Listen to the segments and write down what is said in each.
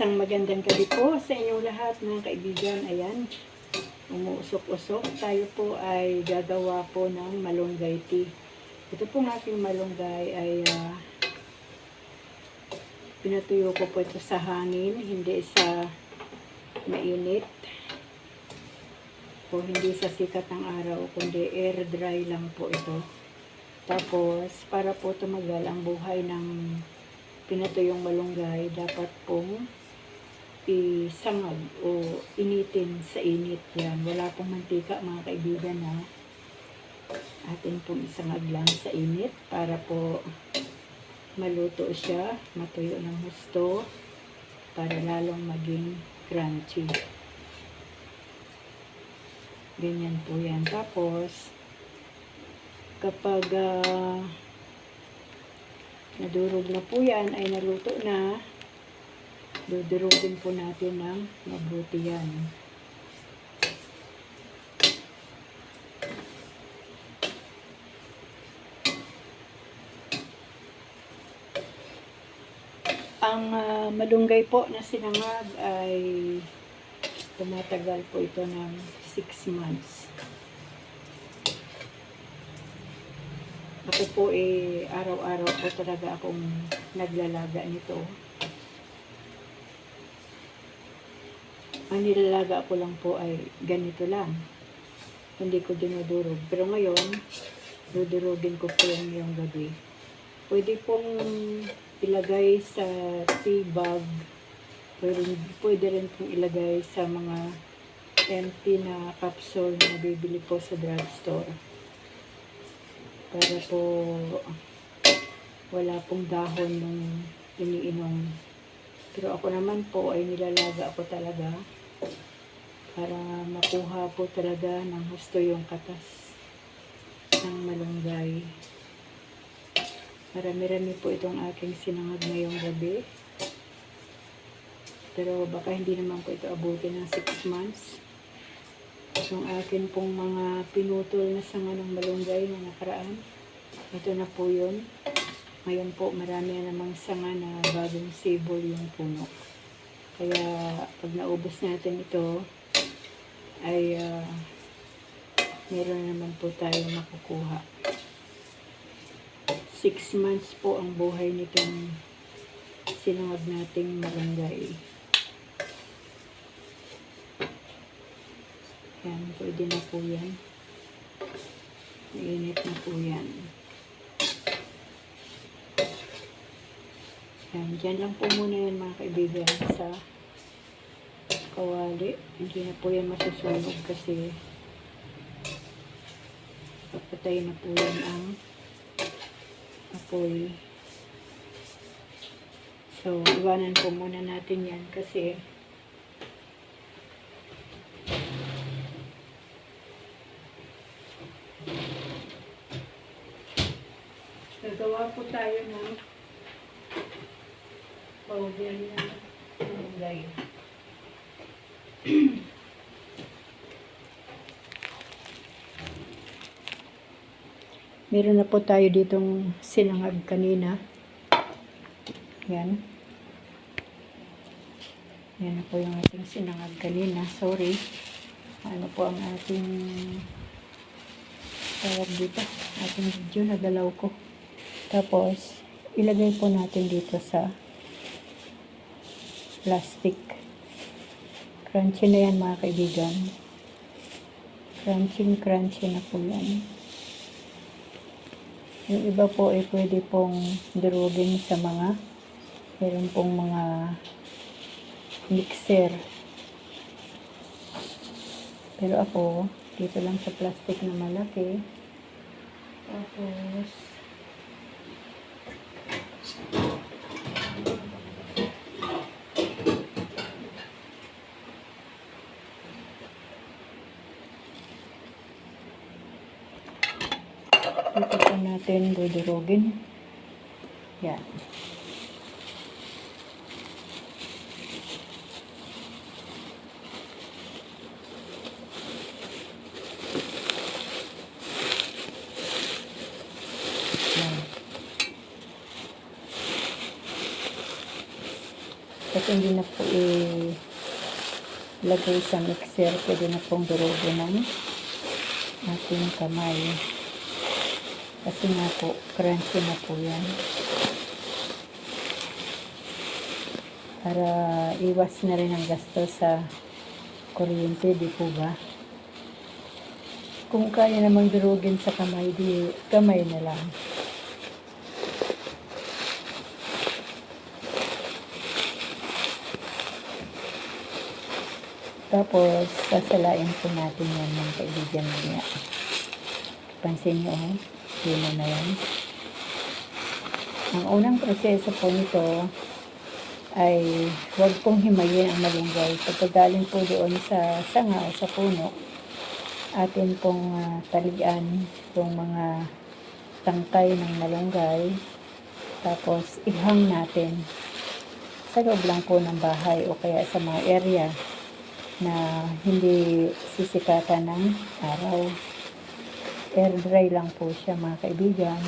Isang magandang gabi po sa inyong lahat mga kaibigan. Ayan, umuusok-usok. Tayo po ay gagawa po ng malunggay tea. Ito pong aking malunggay ay ah, pinatuyo ko po ito sa hangin, hindi sa mainit o hindi sa sikat ng araw, kundi air dry lang po ito. Tapos, para po tumagal ang buhay ng pinatuyong malunggay, dapat pong isangag o initin sa init yan. Wala pong mantika mga kaibigan na atin pong isangag lang sa init para po maluto siya, matuyo ng gusto para lalong maging crunchy. Ganyan po yan. Tapos, kapag ah, nadurog na po yan, ay naluto na, dudurugin po natin ng mabuti yan. Ang ah, malunggay po na sinangag ay tumatagal po ito ng 6 months. Ako po eh, araw-araw po talaga akong naglalaga nito. Ang nilalaga ko lang po ay ganito lang. Hindi ko dinudurog. Pero ngayon, dudurugin ko po yung gabi. Pwede pong ilagay sa tea bag. Pwede, pwede rin pong ilagay sa mga empty na capsule na bibili po sa drugstore para po wala pong dahon ng iniinom. Pero ako naman po ay nilalaga ako talaga para makuha po talaga ng gusto yung katas ng malunggay. Marami-rami po itong aking sinangag ngayong gabi. Pero baka hindi naman po ito abutin ng 6 months yung akin pong mga pinutol na sanga ng malunggay na nakaraan. Ito na po yun. Ngayon po marami na namang sanga na bagong sable yung puno. Kaya pag naubos natin ito, ay ah, meron naman po tayo makukuha. Six months po ang buhay nitong sinangag nating malunggay. Yan, pwede na po yan. Mainit na po yan. Yan, dyan lang po muna yan mga kaibigan sa kawali. Hindi na po yan masusunog kasi papatay na po yan ang apoy. So, iwanan po muna natin yan kasi Nagawa po tayo ng powder na malunggay. Meron na po tayo ditong sinangag kanina. Yan. Yan na po yung ating sinangag kanina. Sorry. Ano po ang ating tawag dito. Ating video na dalaw ko. Tapos, ilagay po natin dito sa plastic. Crunchy na yan mga kaibigan. Crunchy, crunchy na po yan. Yung iba po ay pwede pong durugin sa mga meron pong mga mixer. Pero ako, dito lang sa plastic na malaki. Tapos, dito po natin dudurugin. Yan. Kasi hindi na po ilagay sa mixer. Pwede na pong durugin ng ating kamay. Kasi nga po, crunchy na po yan. Para iwas na rin ang gasto sa kuryente, di po ba? Kung kaya namang durugin sa kamay, di kamay na lang. Tapos, sasalain po natin yan ng kaibigan niya. Pansin niyo, oh, yun na yan. Ang unang proseso po nito ay huwag pong himayin ang malunggay. Pagkagaling po doon sa sanga o sa puno, atin pong uh, talian itong mga tangkay ng malunggay. Tapos, ihang natin sa loob lang po ng bahay o kaya sa mga area na hindi sisikatan ng araw. Air dry lang po siya mga kaibigan.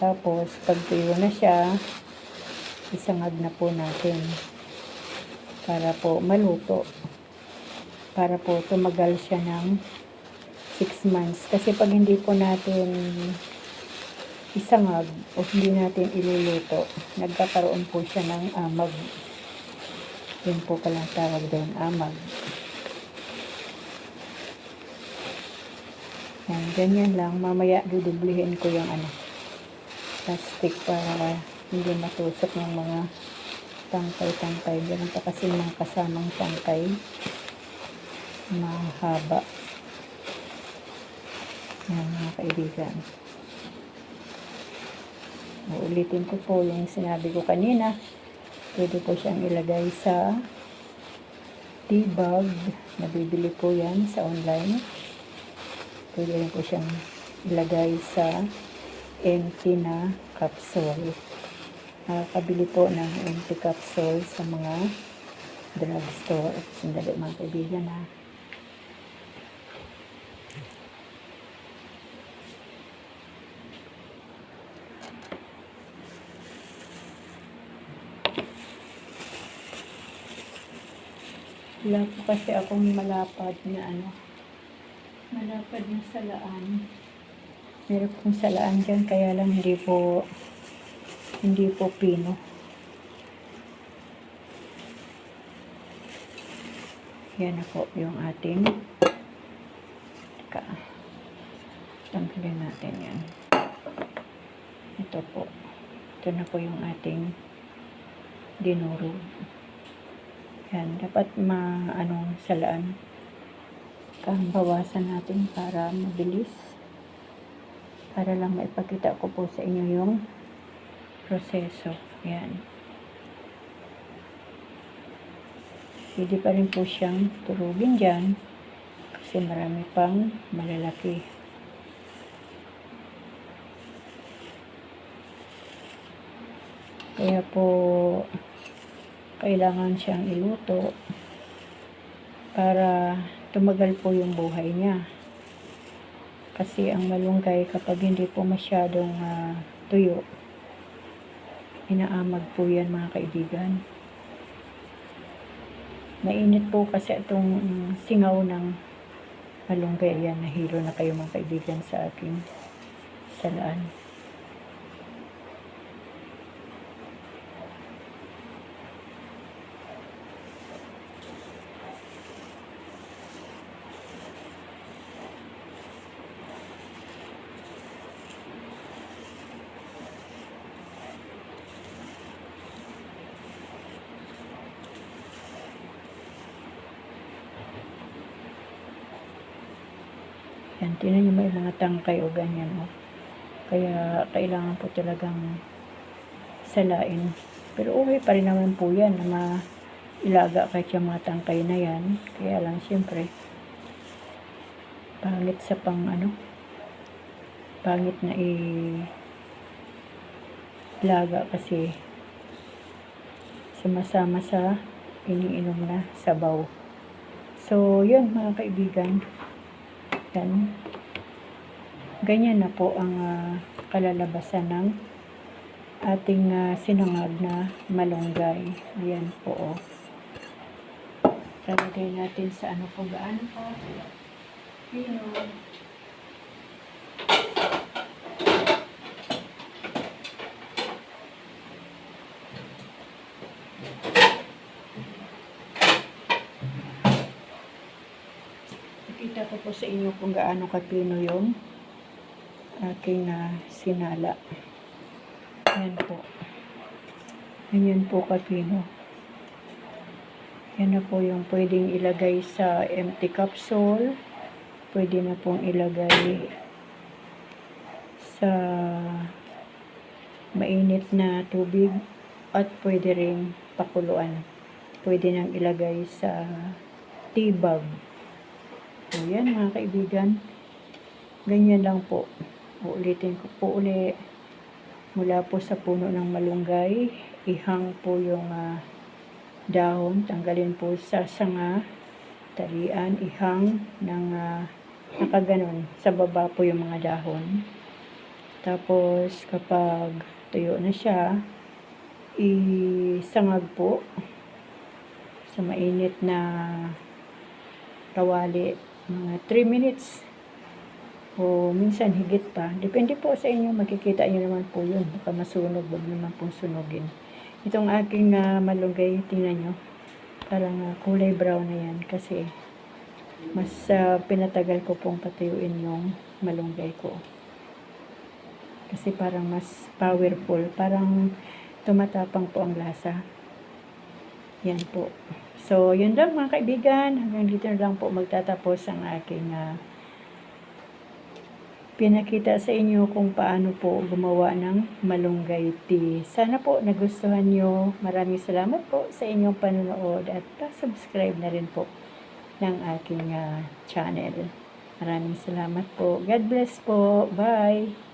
Tapos, pag tuyo na siya, isangag na po natin para po maluto. Para po tumagal siya ng 6 months. Kasi pag hindi po natin isangag o hindi natin iluluto, nagkakaroon po siya ng amag. Yun po palang tawag doon, amag. Yan, ganyan lang. Mamaya dudublihin ko yung ano, plastic para hindi matusok ng mga tangkay-tangkay. Ganun pa kasi mga kasamang tangkay. Mahaba. Yan mga kaibigan. Uulitin ko po yung sinabi ko kanina. Pwede po siyang ilagay sa tea bag. Nabibili po yan sa online. Pwede rin po siyang ilagay sa empty na capsule. Nakakabili po ng empty capsule sa mga drugstore. Sandali mga kaibigan ha. Wala po kasi akong malapad na ano. Malapad na salaan. Meron pong salaan dyan, kaya lang hindi po hindi po pino. Yan na po yung ating teka. Tanggalin natin yan. Ito po. Ito na po yung ating dinurog. Yan, dapat ma ano salaan. Kang bawasan natin para mabilis. Para lang maipakita ko po sa inyo yung proseso. Yan. Pwede pa rin po siyang turugin dyan kasi marami pang malalaki. Kaya po kailangan siyang iluto para tumagal po yung buhay niya. Kasi ang malunggay kapag hindi po masyadong uh, tuyo, inaamag po yan mga kaibigan. Mainit po kasi itong singaw ng malunggay. Yan, nahilo na kayo mga kaibigan sa aking salaan. Tinan nyo may mga tangkay o ganyan. Oh. Kaya, kailangan po talagang salain. Pero okay pa rin naman po yan na mailaga kahit yung mga tangkay na yan. Kaya lang, siyempre, pangit sa pang ano, pangit na i laga kasi sumasama sa iniinom na sabaw. So, yun mga kaibigan. Yan. Ganyan na po ang uh, kalalabasan ng ating ah, sinangag na malunggay. Ayan po. Oh. Talagay natin sa ano po gaano pa. Pino. Nakita ko po sa inyo kung gaano kapino yung aking ah, sinala. Ayan po. Ganyan po kapino. Yan na po yung pwedeng ilagay sa empty capsule. Pwede na pong ilagay sa mainit na tubig at pwede ring pakuluan. Pwede nang ilagay sa tea bag. So, yan mga kaibigan. Ganyan lang po. Uulitin ko po uli. Mula po sa puno ng malunggay, ihang po yung ah, dahon, tanggalin po sa sanga, talian, ihang ng ah, nakaganon. Sa baba po yung mga dahon. Tapos, kapag tuyo na siya, isangag po sa mainit na kawali mga 3 minutes o minsan higit pa. Depende po sa inyo, makikita nyo naman po yun. Baka masunog, wag naman pong sunugin. Itong aking ah, malunggay, tingnan nyo, parang ah, kulay brown na yan kasi mas ah, pinatagal ko pong patuyuin yung malunggay ko. Kasi parang mas powerful, parang tumatapang po ang lasa. Yan po. So, yun lang mga kaibigan. Hanggang dito na lang po magtatapos ang aking ah, pinakita sa inyo kung paano po gumawa ng malunggay tea. Sana po nagustuhan nyo. Maraming salamat po sa inyong panonood at pa-subscribe na rin po ng aking ah, channel. Maraming salamat po. God bless po. Bye!